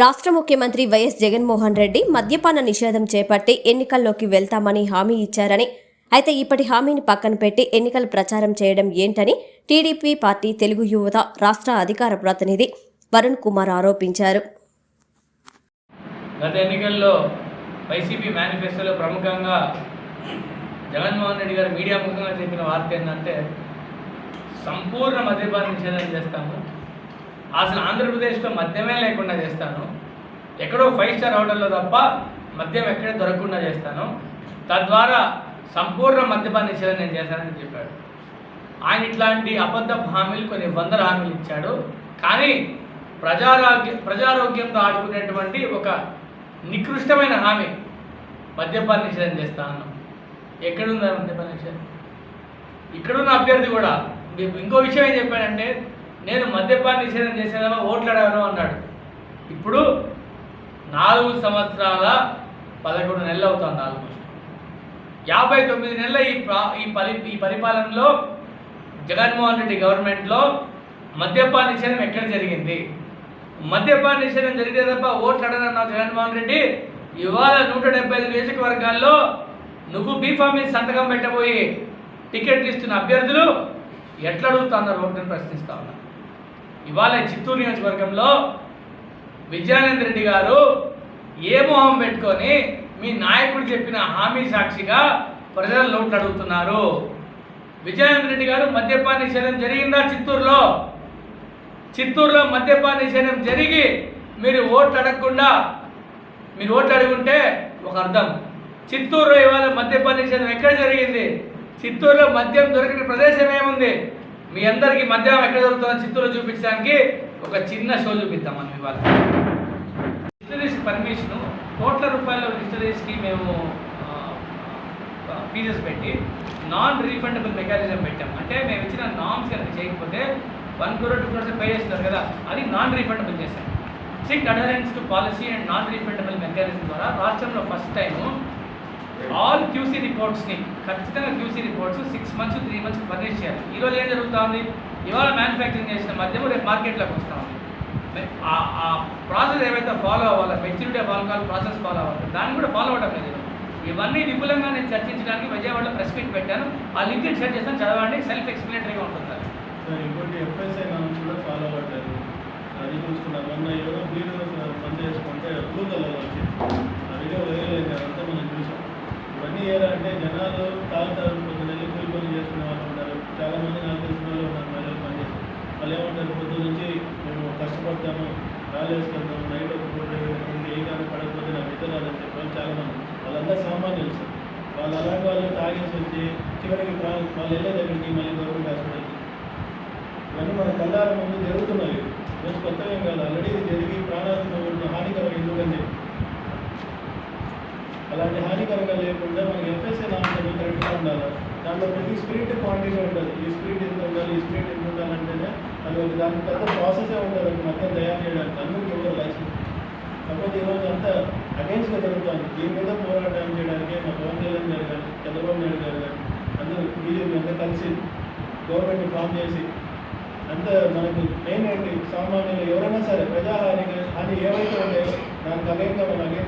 రాష్ట్ర ముఖ్యమంత్రి వైఎస్ జగన్మోహన్ రెడ్డి మద్యపాన నిషేధం చేపట్టి ఎన్నికల్లోకి వెళ్తామని హామీ ఇచ్చారని. అయితే ఇప్పటి హామీని పక్కన పెట్టి ఎన్నికల ప్రచారం చేయడం ఏంటని టీడీపీ పార్టీ తెలుగు యువత రాష్ట్ర అధికార ప్రతినిధి వరుణ్ కుమార్ ఆరోపించారు. గత ఎన్నికల్లో వైసీపీ మేనిఫెస్టోలో ప్రముఖంగా జగన్మోహన్ రెడ్డి గారు మీడియా ముఖంగా చెప్పిన వార్త ఏంటంటే సంపూర్ణ మద్యపాన నిషేధం చేస్తాము. అసలు ఆంధ్రప్రదేశ్లో మద్యమే లేకుండా చేస్తాను. ఎక్కడో ఫైవ్ స్టార్ హోటల్లో తప్ప మద్యం ఎక్కడే దొరకకుండా చేస్తాను. తద్వారా సంపూర్ణ మద్యపాన నిషేధం నేను చేశానని చెప్పాడు. ఆయన ఇట్లాంటి అబద్ధ హామీలు కొన్ని వందల హామీలు ఇచ్చాడు. కానీ ప్రజారోగ్య ప్రజారోగ్యంతో ఆడుకునేటువంటి ఒక నికృష్టమైన హామీ మద్యపాన నిషేధం చేస్తాను ఎక్కడుందా మద్యపాన నిషేధం? ఇక్కడున్న అభ్యర్థి కూడా మీకు ఇంకో విషయం ఏం చెప్పాడంటే నేను మద్యపాన్ని నిషేధం చేసేదేమో ఓట్లు అన్నాడు. ఇప్పుడు నాలుగు సంవత్సరాల పదకొండు నెలలు అవుతుంది ఆల్మోస్ట్. యాభై తొమ్మిది నెలల ఈ ప్రా ఈ పరి ఈ పరిపాలనలో జగన్మోహన్ రెడ్డి గవర్నమెంట్లో మద్యపాన నిషేధం ఎక్కడ జరిగింది? మద్యపాన నిషేధం జరిగితే తప్ప ఓట్లాడనన్న జగన్మోహన్ రెడ్డి. ఇవాళ నూట డెబ్బై ఐదు నియోజకవర్గాల్లో నువ్వు బీఫామ్ మీద సంతకం పెట్టబోయి టికెట్లు ఇస్తున్న అభ్యర్థులు ఎట్లా అడుగుతున్నారు ఓట్లను ప్రశ్నిస్తా ఉన్నారు ఇవాళ చిత్తూరు నియోజకవర్గంలో విజయానంద రెడ్డి గారు ఏ మొహం పెట్టుకొని మీ నాయకుడు చెప్పిన హామీ సాక్షిగా ప్రజల లోట్లు అడుగుతున్నారు. విజయానంద రెడ్డి గారు మద్యపాన నిషేధం జరిగిందా చిత్తూరులో? చిత్తూరులో మద్యపాన నిషేధం జరిగి మీరు ఓట్లు అడగకుండా మీరు ఓట్లు అడుగుంటే ఒక అర్థం. చిత్తూరులో ఇవాళ మద్యపాన నిషేధం ఎక్కడ జరిగింది? చిత్తూరులో మద్యం దొరికిన ప్రదేశం ఏముంది? మీ అందరికీ మధ్యాహ్నం ఎక్కడ దొరుకుతుందో చిత్తూరు చూపించడానికి ఒక చిన్న షో చూపిద్దాం మనం ఇవాళ. డిస్టరీస్ పర్మిషన్ కోట్ల రూపాయల డిస్టరీస్కి మేము ఫీజెస్ పెట్టి నాన్ రీఫండబుల్ మెకానిజం పెట్టాం అంటే మేము ఇచ్చిన నామ్స్ కనుక చేయకపోతే one crore two crores pay చేస్తున్నారు కదా అది నాన్ రీఫండబుల్ చేశాం strict adherence to policy and non refundable mechanism ద్వారా రాష్ట్రంలో ఫస్ట్ టైము ఆల్ క్యూసీ రిపోర్ట్స్ని ఖచ్చితంగా QC reports six months three months furnish చేయాలి. ఈరోజు ఏం జరుగుతుంది? ఇవాళ మ్యానుఫ్యాక్చరింగ్ చేసిన మధ్యము రేపు మార్కెట్లోకి వస్తూ ఉంది ఆ- ప్రాసెస్ ఏవైతే ఫాలో అవ్వాలో మెచ్యూరిటీ ఫాలో కావాలి ప్రాసెస్ ఫాలో అవ్వాలి దాన్ని కూడా ఫాలో అవ్వడం లేదు ఇవన్నీ విపులంగా నేను చర్చించడానికి విజయవాడలో ప్రెస్ మీట్ పెట్టాను. ఆ లింక్ షేర్ చేస్తాను చదవండి. సెల్ఫ్ ఎక్స్ప్లెనేటరీగా ఉంటుంది సార్. ఇంకోటి నామ్స్ కూడా ఫాలో అవ్వట్లేదు. అది చూసుకున్నాం మొన్న ఏదో మీరు పని చేసుకుంటే వచ్చింది ఆ వీడియో వేయలేదు అదంతా మనం చూసాం ఇవన్నీ ఏంటంటే జనాలు తాగుతారు పొద్దున్న కూలి చేసుకునే వాళ్ళు ఉంటారు. చాలా మంది నాకు తెలిసిన వాళ్ళు ఉన్నారు మహిళలు పనిచేస్తారు వాళ్ళు ఏమంటారు పొద్దు నుంచి మేము కష్టపడతాము రాలేసుకుంటాము నైట్ ఒక పూట ఏ కానీ పడకపోతే నాకు నిద్ర రాదని చెప్పారు చాలామంది వాళ్ళందరూ వాళ్ళంతా సామాన్యులు సార్. వాళ్ళు అలాంటి వాళ్ళు తాగేసి వచ్చి చివరికి వాళ్ళు వెళ్ళే దగ్గరికి మళ్ళీ గవర్నమెంట్ హాస్పిటల్కి. ఇవన్నీ మన కళ్ళార ముందు జరుగుతున్నాయి. రోజు కొత్తగా కాదు. ఆల్రెడీ ఇది జరిగి ప్రాణాలకు హానికరమైన అలాంటి హానికరంగా లేకుండా మనకి ఎఫ్ఎస్ఏ నామకరణం కరెక్ట్గా ఉండాలి. దాంట్లో ప్రతి స్పిరిట్ క్వాంటిటీ ఉంటుంది ఈ స్పిరిట్ ఎంత ఉండాలి ఈ స్పిరిట్ ఎంత ఉండాలంటేనే అది ఒక దాని పెద్ద ప్రాసెసే ఉంటుంది ఒక మద్యం తయారు చేయడానికి అందరికీ ఎవరు లైసెన్స్ కాకపోతే ఈరోజు అంతా అగేన్స్ట్గా జరుగుతుంది. దీని మీద పోరాటం చేయడానికి మా పవన్ కళ్యాణ్ గారు కానీ చంద్రబాబు నాయుడు గారు కానీ అందరూ బీజేపీ అంతా కలిసి గవర్నమెంట్ ఫామ్ చేసి అంత మనకు మెయిన్ ఏంటి? సామాన్యులు ఎవరైనా సరే ప్రజా హాని ఏవైతే ఉన్నాయో దానికి అగేన్గా మనం అగేన్